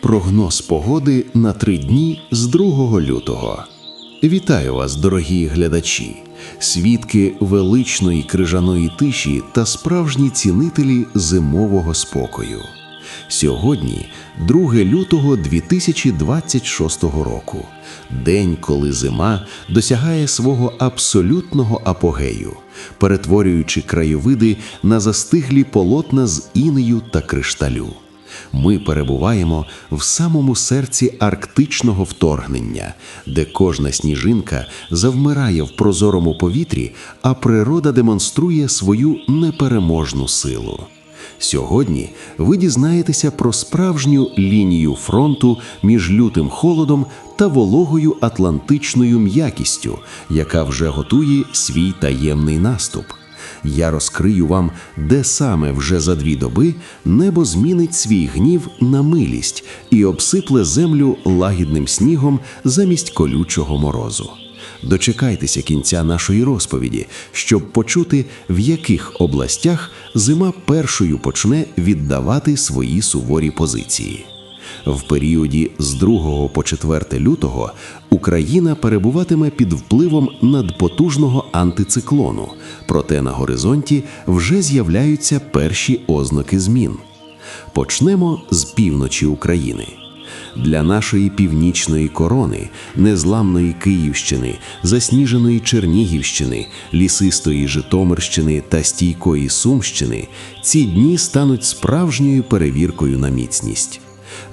Прогноз погоди на три дні з 2 лютого. Вітаю вас, дорогі глядачі, свідки величної крижаної тиші та справжні цінителі зимового спокою. Сьогодні 2 лютого 2026 року, день, коли зима досягає свого абсолютного апогею, перетворюючи краєвиди на застиглі полотна з інею та кришталю. Ми перебуваємо в самому серці арктичного вторгнення, де кожна сніжинка завмирає в прозорому повітрі, а природа демонструє свою непереможну силу. Сьогодні ви дізнаєтеся про справжню лінію фронту між лютим холодом та вологою атлантичною м'якістю, яка вже готує свій таємний наступ. Я розкрию вам, де саме вже за дві доби небо змінить свій гнів на милість і обсипле землю лагідним снігом замість колючого морозу. Дочекайтеся кінця нашої розповіді, щоб почути, в яких областях зима першою почне віддавати свої суворі позиції. В періоді з 2 по 4 лютого Україна перебуватиме під впливом надпотужного антициклону, проте на горизонті вже з'являються перші ознаки змін. Почнемо з півночі України. Для нашої північної корони, незламної Київщини, засніженої Чернігівщини, лісистої Житомирщини та стійкої Сумщини ці дні стануть справжньою перевіркою на міцність.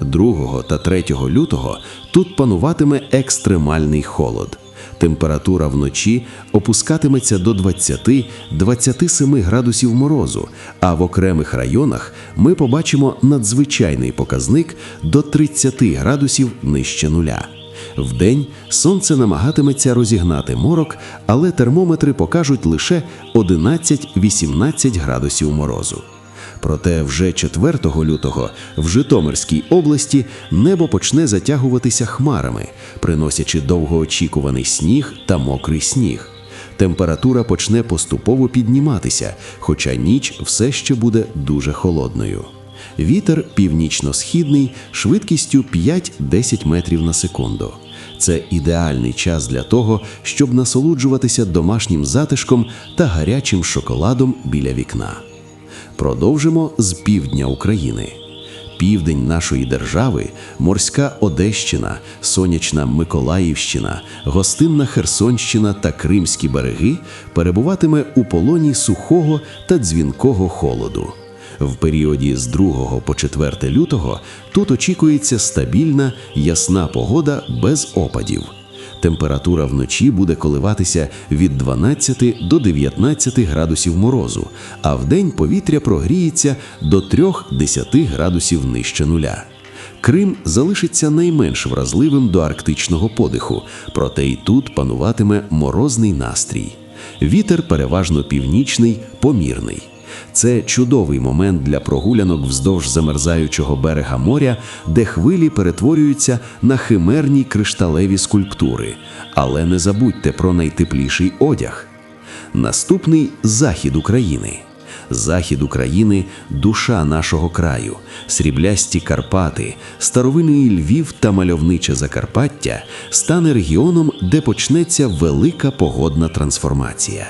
2 та 3 лютого тут пануватиме екстремальний холод. Температура вночі опускатиметься до 20-27 градусів морозу, а в окремих районах ми побачимо надзвичайний показник до 30 градусів нижче нуля. Вдень сонце намагатиметься розігнати морок, але термометри покажуть лише 11-18 градусів морозу. Проте вже 4 лютого в Житомирській області небо почне затягуватися хмарами, приносячи довгоочікуваний сніг та мокрий сніг. Температура почне поступово підніматися, хоча ніч все ще буде дуже холодною. Вітер північно-східний швидкістю 5-10 метрів на секунду. Це ідеальний час для того, щоб насолоджуватися домашнім затишком та гарячим шоколадом біля вікна. Продовжимо з півдня України. Південь нашої держави, морська Одещина, сонячна Миколаївщина, гостинна Херсонщина та Кримські береги перебуватиме у полоні сухого та дзвінкого холоду. В періоді з 2 по 4 лютого тут очікується стабільна, ясна погода без опадів. Температура вночі буде коливатися від 12 до 19 градусів морозу, а вдень повітря прогріється до 3-10 градусів нижче нуля. Крим залишиться найменш вразливим до арктичного подиху, проте й тут пануватиме морозний настрій. Вітер переважно північний, помірний. Це чудовий момент для прогулянок вздовж замерзаючого берега моря, де хвилі перетворюються на химерні кришталеві скульптури. Але не забудьте про найтепліший одяг. Наступний захід України. Захід України душа нашого краю, сріблясті Карпати, старовинний Львів та мальовниче Закарпаття стане регіоном, де почнеться велика погодна трансформація.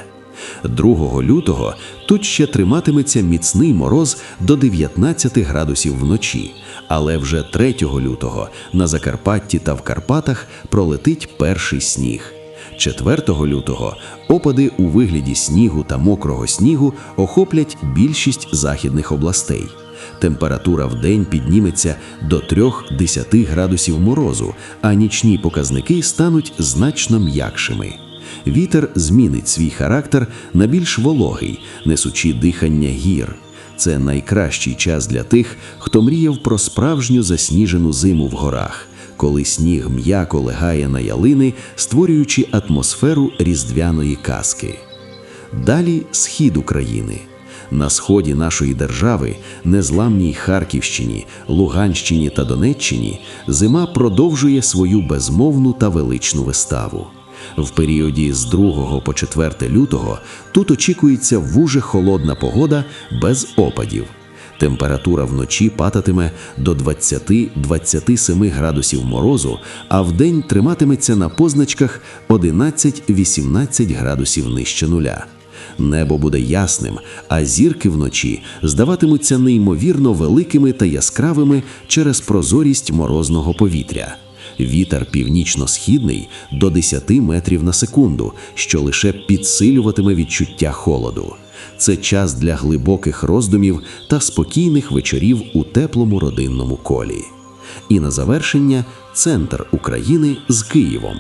2 лютого тут ще триматиметься міцний мороз до 19 градусів вночі, але вже 3 лютого на Закарпатті та в Карпатах пролетить перший сніг. 4 лютого опади у вигляді снігу та мокрого снігу охоплять більшість західних областей. Температура в день підніметься до 3-10 градусів морозу, а нічні показники стануть значно м'якшими. Вітер змінить свій характер на більш вологий, несучи дихання гір. Це найкращий час для тих, хто мріяв про справжню засніжену зиму в горах, коли сніг м'яко легає на ялини, створюючи атмосферу різдвяної казки. Далі схід України. На сході нашої держави, незламній Харківщині, Луганщині та Донеччині, зима продовжує свою безмовну та величну виставу. В періоді з 2 по 4 лютого тут очікується вуже холодна погода без опадів. Температура вночі падатиме до 20-27 градусів морозу, а вдень триматиметься на позначках 11-18 градусів нижче нуля. Небо буде ясним, а зірки вночі здаватимуться неймовірно великими та яскравими через прозорість морозного повітря. Вітер північно-східний до 10 метрів на секунду, що лише підсилюватиме відчуття холоду. Це час для глибоких роздумів та спокійних вечорів у теплому родинному колі. І на завершення центр України з Києвом.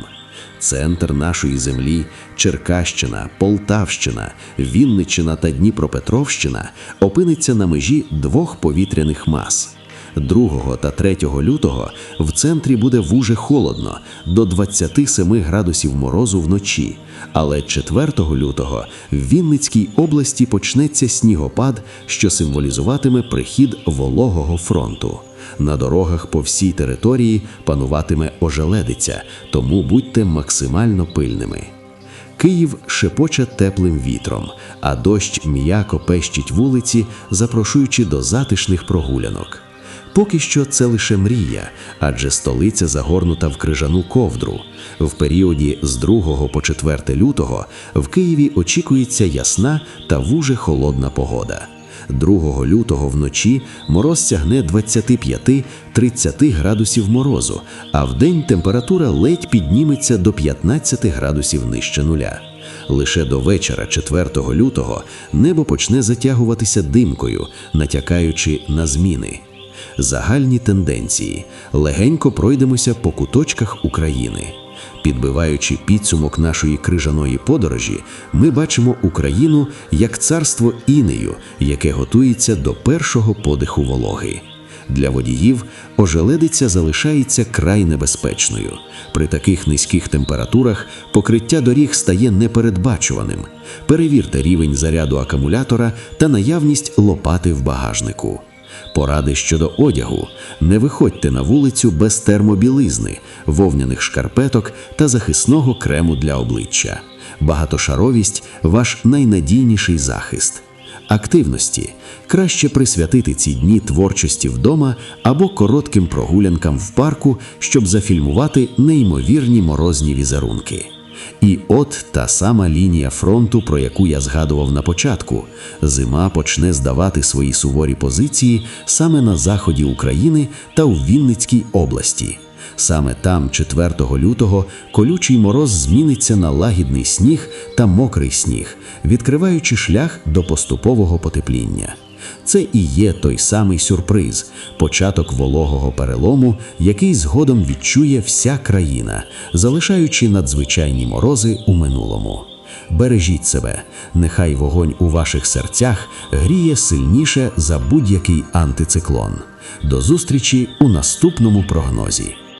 Центр нашої землі Черкащина, Полтавщина, Вінниччина та Дніпропетровщина опиниться на межі двох повітряних мас. 2 та 3 лютого в центрі буде вуже холодно до 27 градусів морозу вночі, але 4 лютого в Вінницькій області почнеться снігопад, що символізуватиме прихід вологого фронту. На дорогах по всій території пануватиме ожеледиця, тому будьте максимально пильними. Київ шепоче теплим вітром, а дощ м'яко пещить вулиці, запрошуючи до затишних прогулянок. Поки що це лише мрія, адже столиця загорнута в крижану ковдру. В періоді з 2 по 4 лютого в Києві очікується ясна та вуже холодна погода. 2 лютого вночі мороз сягне 25-30 градусів морозу, а вдень температура ледь підніметься до 15 градусів нижче нуля. Лише до вечора 4 лютого небо почне затягуватися димкою, натякаючи на зміни. Загальні тенденції. Легенько пройдемося по куточках України. Підбиваючи підсумок нашої крижаної подорожі, ми бачимо Україну як царство інею, яке готується до першого подиху вологи. Для водіїв ожеледиця залишається край небезпечною. При таких низьких температурах покриття доріг стає непередбачуваним. Перевірте рівень заряду акумулятора та наявність лопати в багажнику. Поради щодо одягу: не виходьте на вулицю без термобілизни, вовняних шкарпеток та захисного крему для обличчя. Багатошаровість ваш найнадійніший захист. Активності краще присвятити ці дні творчості вдома або коротким прогулянкам в парку, щоб зафільмувати неймовірні морозні візерунки. І от та сама лінія фронту, про яку я згадував на початку, зима почне здавати свої суворі позиції саме на заході України та у Вінницькій області. Саме там, 4 лютого, колючий мороз зміниться на лагідний сніг та мокрий сніг, відкриваючи шлях до поступового потепління. Це і є той самий сюрприз, початок вологого перелому, який згодом відчує вся країна, залишаючи надзвичайні морози у минулому. Бережіть себе, нехай вогонь у ваших серцях гріє сильніше за будь-який антициклон. До зустрічі у наступному прогнозі.